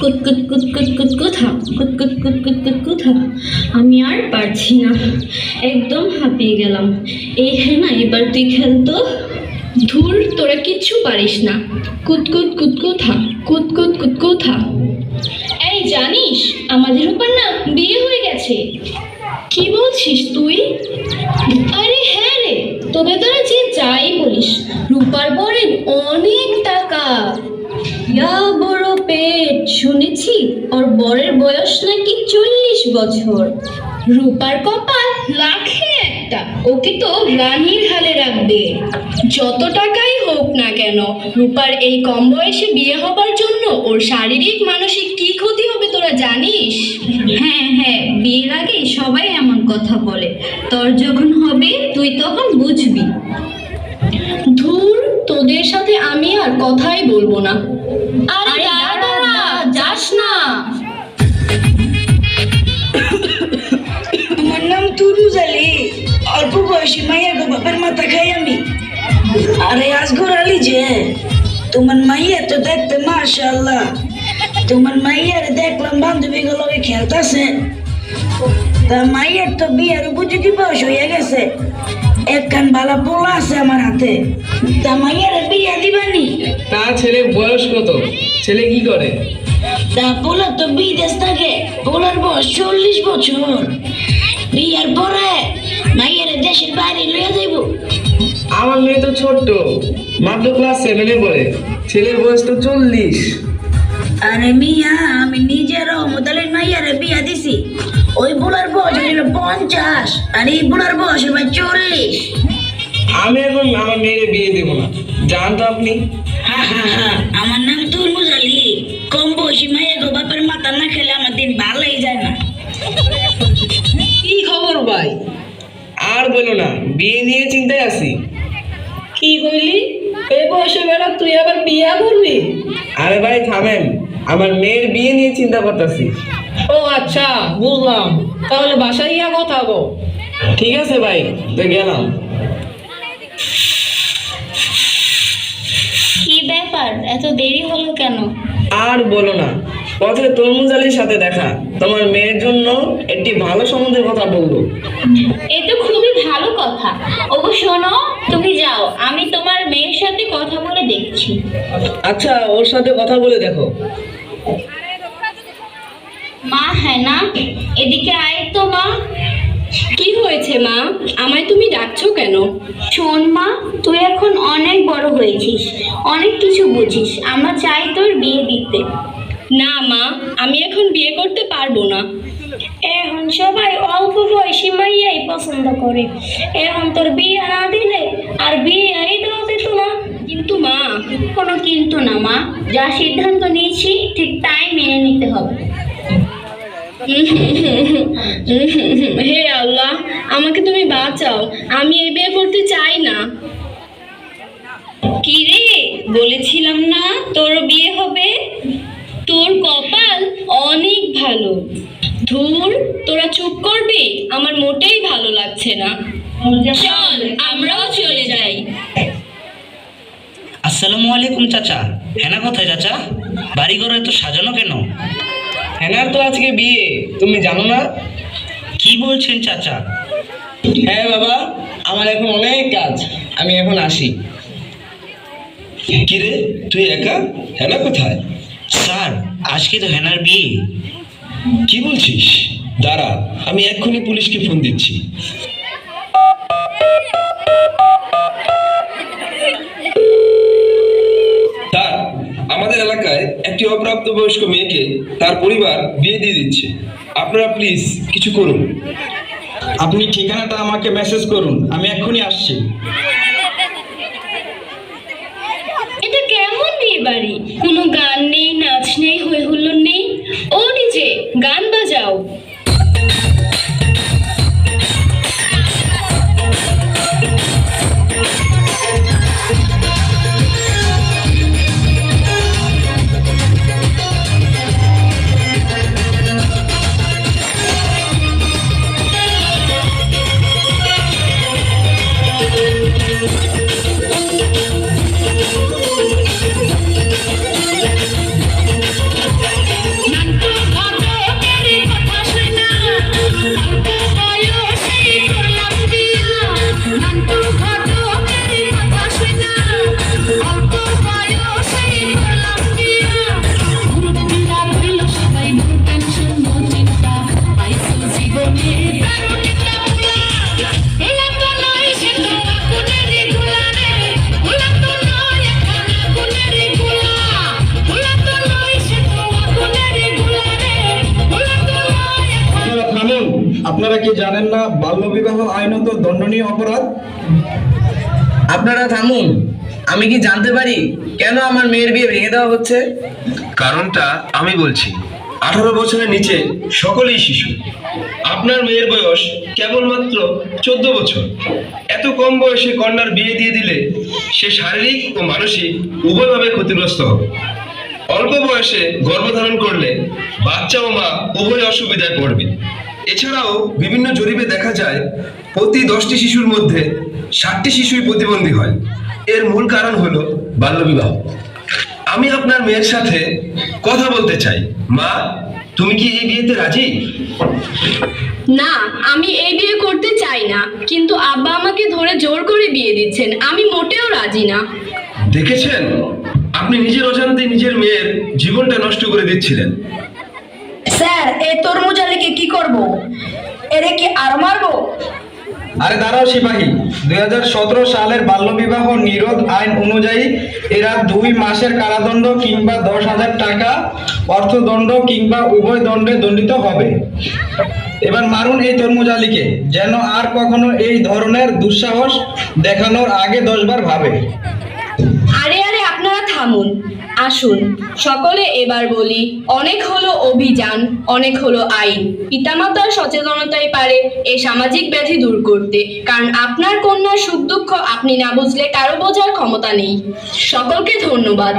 কুত কুত কুত কুত কুত কুথা কুত কুত কুত কুত কুত কুথা আমি আর পারছি না একদম হাঁপিয়ে গেলাম এই হ্যাঁ না এবার তুই খেলতো ধুর তোরা কিচ্ছু পারিস না কুত কুত কুত কুথা কুত কুত কুত কুথা এই জানিস আমাদের উপর না বিয়ে হয়ে গেছে কি বলছিস তুই আরে হ্যাঁ রে তবে তোরা যে যাই বলিস রূপার বরের অনেক ইয়া শুনেছি ওর বরের বয়স নাকি চল্লিশ বছর। রূপার কপাল লাখে একটা। ওকে তো রানীর হালে রাখবে। যত টাকাই হোক না কেন রূপার এই কম বয়সে বিয়ে হবার জন্য ওর শারীরিক মানসিক কি ক্ষতি হবে তোরা জানিস? হ্যাঁ হ্যাঁ বিয়ের আগে সবাই এমন কথা বলে। তোর যখন হবে তুই তখন বুঝবি। ধুর তোদের সাথে আমি আর কথাই বলব না। আরে যাস না। আমার নাম তুরুজ আলী। অল্প বয়সী মাইয়া গো বাপের মাথা খাই আমি। আরে আজগর আলী যে তোমার মাইয়া তো দেখতে মাশাআল্লাহ। তোমার মাইয়ার দেখলাম বান্ধবী গুলো খেলতেছে। তা মাইয়ার তো বিয়ের উপযোগী বয়স হয়ে গেছে। একখান ভালো পোলা আছে আমার হাতে। তা মাইয়ার বিয়ে দিবানি? তা ছেলে বয়স কত? ছেলে কি করে? তা পোলা তো বিদেশ থাকে পোলার বয়স চল্লিশ বছর বিয়ের পরে মাইয়ার দেশের বাইরে লইয়া যাইব আমার মেয়ে তো ছোট্ট। মাত্র ক্লাস সেভেনে পড়ে। ছেলের বয়স তো চল্লিশ। আরে মিয়া আমি নিজের রহমতালের মাইয়ারে বিয়া দিছি। ওই বুড়ার বয়স হইল পঞ্চাশ আর এই বুড়ার বয়স হইল চল্লিশ। আমি এখন আমার মেয়ের বিয়ে দেবো না। জান তো আপনি? হা হা হা আমার নাম তুরমুজ আলী। কম বয়সী মাইয়া গো বাপের মাথা না খেলে আমার দিন ভালোই যায় না। কি খবর ভাই? আর বলো না বিয়ে নিয়ে চিন্তায় আছি। কি কইলি? এই বয়সে বেলা তুই আবার বিয়া করবি? আরে ভাই থামেন আমার মেয়ের বিয়ে নিয়ে চিন্তা করতেছি। ও আচ্ছা বুঝলাম। তাহলে বাসায় গিয়া কথা গো ঠিক আছে ভাই তো গেলাম। কি ব্যাপার? এত দেরি হলো কেন? আর বলো না। পথে তরমুজ আলীর সাথে দেখা। তোমার মেয়ের জন্য একটি ভালো সম্বন্ধের কথা বলব। এ তো খুবই ভালো কথা। ওগো শোনো তুমি যাও। আমি তোমার মেয়ের সাথে কথা বলে দেখছি। আচ্ছা ওর সাথে কথা বলে দেখো। মা হ্যাঁ না? এদিকে আয় তো মা। কি হয়েছে মা? আমায় তুমি ডাকছো কেন? শোন মা তুই এখন অনেক বড় হয়েছিস অনেক কিছু বুঝিস। আমরা চাই তোর বিয়ে দিতে। না মা আমি এখন বিয়ে করতে পারব না। এখন সবাই অল্প বয়সী মাইয়াই পছন্দ করে। এখন তোর বিয়ে না দিলে আর বিয়েই দেওয়া যেত না। কিন্তু মা। কোনো কিন্তু না মা যা সিদ্ধান্ত নিয়েছি ঠিক তাই মেনে নিতে হবে। হে আল্লাহ, আমাকে তুমি বাঁচাও। আমি এই বিয়ে করতে চাই না। কি রে? বলেছিলাম না তোর বিয়ে হবে? তোর কপাল অনেক ভালো। ধুর, তোরা চুপ করবি? আমার মোটেই ভালো লাগছে না। চল, আমরাও চলে যাই। আসসালামু আলাইকুম, চাচা। হেনা কোথায়, চাচা? বাড়ি ঘর এত সাজানো কেন? হ্যানার তো আজকে বিয়ে। তুমি জানো না? কি বলছেন চাচা? হ্যাঁ বাবা আমার এখন অনেক কাজ। আমি এখন আসি। কিরে তুই একা? হেনা কোথায়? স্যার আজকে তো হেনার বিয়ে। কি বলছিস? দাঁড়া আমি এক্ষুনি পুলিশকে ফোন দিচ্ছি। অপ্রাপ্তবয়স্ক মেয়েকে তার পরিবার বিয়ে দিয়ে দিচ্ছে। আপনারা প্লিজ কিছু করুন। আপনি ঠিকানাটা আমাকে মেসেজ করুন আমি এক্ষুনি আসছি। এটা কেমন বিয়ে বাড়ি? কোনো গান নেই নাচ নেই হই হুল্লোড় নেই? ও নিজে গান বাজাও। আপনারা কি জানেন না বাল্যবিবাহ আইনত দণ্ডনীয় অপরাধ? আপনারা থামুন আমি কি জানতে পারি কেন আমার মেয়ের বিয়ে ভেঙে দেওয়া হচ্ছে? কারণটা আমি বলছি আঠারো বছরের নিচে সকলেই শিশু। আপনার মেয়ের বয়স কেবলমাত্র চোদ্দ বছর। এত কম বয়সে কন্যার বিয়ে দিয়ে দিলে সে শারীরিক ও মানসিক উভয়ভাবে ক্ষতিগ্রস্ত হবে। অল্প বয়সে গর্ভধারণ করলে বাচ্চা ও মা উভয় অসুবিধায় পড়বে। এছাড়াও বিভিন্ন জরিপে দেখা যায় প্রতি দশটি শিশুর মধ্যে ষাটটি শিশুই প্রতিবন্ধী হয়। এর মূল কারণ হলো বাল্যবিবাহ। আমি আপনার মেয়ের সাথে কথা বলতে চাই। মা তুমি কি এই বিয়েতে রাজি? না আমি এই বিয়ে করতে চাই না কিন্তু আব্বা আমাকে ধরে জোর করে বিয়ে দিচ্ছেন। আমি মোটেও রাজি না। দেখেছেন? আপনি নিজের অজান্তে নিজের মেয়ের জীবনটা নষ্ট করে দিচ্ছিলেন। স্যার এই তরমুজ আলীকে কি করব? এরে কি আর মারবো? আরে দাঁড়াও সিপাহী। দু হাজার সতেরো সালের বাল্যবিবাহ নিরোধ আইন অনুযায়ী এরা দুই মাসের কারাদণ্ড কিংবা দশ হাজার টাকা অর্থদণ্ড কিংবা উভয় দণ্ডে দণ্ডিত হবে। এবার মারুন এই তরমুজ আলীকে যেন আর কখনো এই ধরনের দুঃসাহস দেখানোর আগে দশবার ভাবে। আরে আরে আপনারা থামুন। আসুন। সকলে এবার বলি, অনেক হলো অভিযান, অনেক হলো আইন। পিতামাতার সচেতনতাই পারে এই সামাজিক ব্যাধি দূর করতে। কারণ আপনার কন্যার সুখ দুঃখ আপনি না বুঝলে কারও বোঝার ক্ষমতা নেই। সকলকে ধন্যবাদ।